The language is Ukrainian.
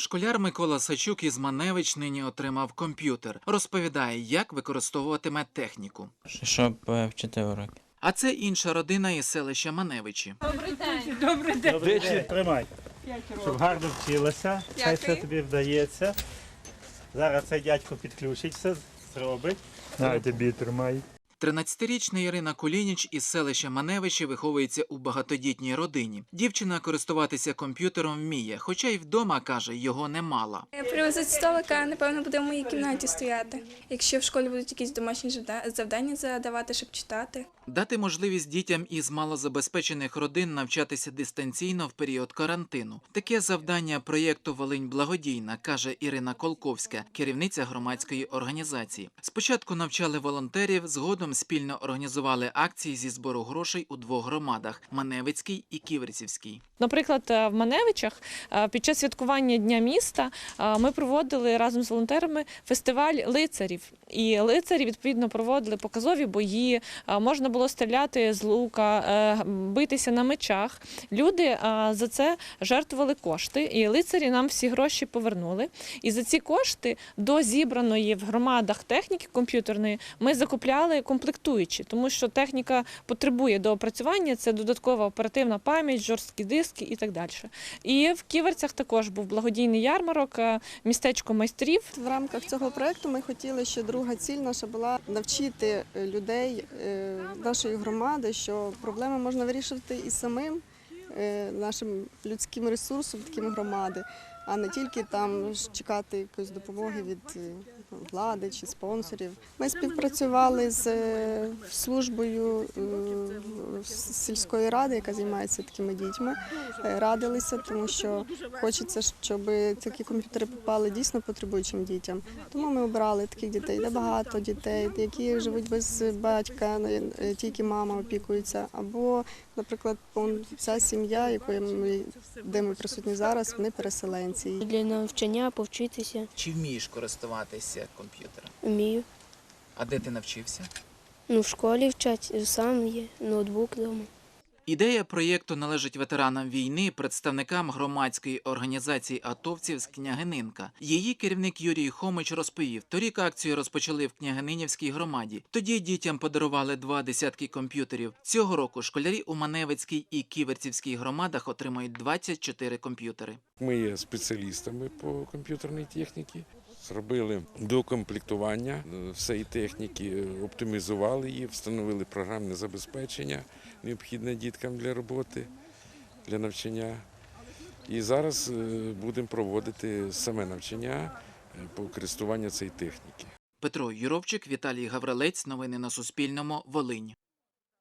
Школяр Микола Сачук із Маневич нині отримав комп'ютер. Розповідає, як використовуватиме техніку. щоб е, вчити уроки. А це інша родина із селища Маневичі. Добрий день. Тримай. Щоб гарно вчилася, хай все тобі вдається. Зараз цей дядько підключить все, зробить. На тобі тримай. 13-річна Ірина Кулініч із селища Маневичі виховується у багатодітній родині. Дівчина користуватися комп'ютером вміє, хоча й вдома каже, його не мала. Привезуть столика, напевно, буде в моїй кімнаті стояти. Якщо в школі будуть якісь домашні завдання задавати, щоб читати. Дати можливість дітям із малозабезпечених родин навчатися дистанційно в період карантину. Таке завдання проєкту Волинь благодійна, каже Ірина Колковська, керівниця громадської організації. Спочатку навчали волонтерів, згодом спільно організували акції зі збору грошей у двох громадах Маневицькій і Ківерцівській. Наприклад, е, в Маневичах е, під час святкування Дня міста е, ми проводили разом з волонтерами фестиваль лицарів. І лицарі відповідно проводили показові бої. е, Можна було стріляти з лука, е, битися на мечах. Люди е, за це жертвували кошти, і лицарі нам всі гроші повернули. І за ці кошти до зібраної в громадах техніки комп'ютерної ми закупляли комплектуючі, тому що техніка потребує доопрацювання. Це додаткова оперативна пам'ять, жорсткі диски і так далі. І в Ківерцях також був благодійний ярмарок, містечко майстрів. В рамках цього проекту ми хотіли, що друга ціль наша була навчити е, людей е, нашої громади, що проблеми можна вирішувати і самим е, нашим людським ресурсом такими громади, а не тільки там чекати якоїсь допомоги від влади чи спонсорів. Ми співпрацювали з е, службою е, сільської ради, яка займається такими дітьми. Е, Радилися, тому що хочеться, щоб такі комп'ютери попали дійсно потребуючим дітям. Тому ми обирали таких дітей, де багато дітей, які живуть без батька, тільки мама опікується. Або, наприклад, вся сім'я, якої ми де ми присутні зараз, вони переселенці. Для навчання повчитися Чи вмієш користуватися комп'ютером? вмію. А де ти навчився? Ну, в школі вчать сам є, ноутбук вдома. Ідея проєкту належить ветеранам війни, представникам громадської організації атовців з Княгининка. Її керівник Юрій Хомич розповів, торік акцію розпочали в Княгининівській громаді. Тоді дітям подарували два десятки комп'ютерів. Цього року школярі у Маневицькій і Ківерцівській громадах отримають 24 комп'ютери. Ми є спеціалістами по комп'ютерній техніці. Зробили докомплектування е, всієї техніки, е, оптимізували її, встановили програмне забезпечення, необхідне діткам для роботи, для навчання. І зараз е, будемо проводити саме навчання по користуванню цієї техніки. Петро Юровчик, Віталій Гаврилець. Новини на Суспільному. Волинь.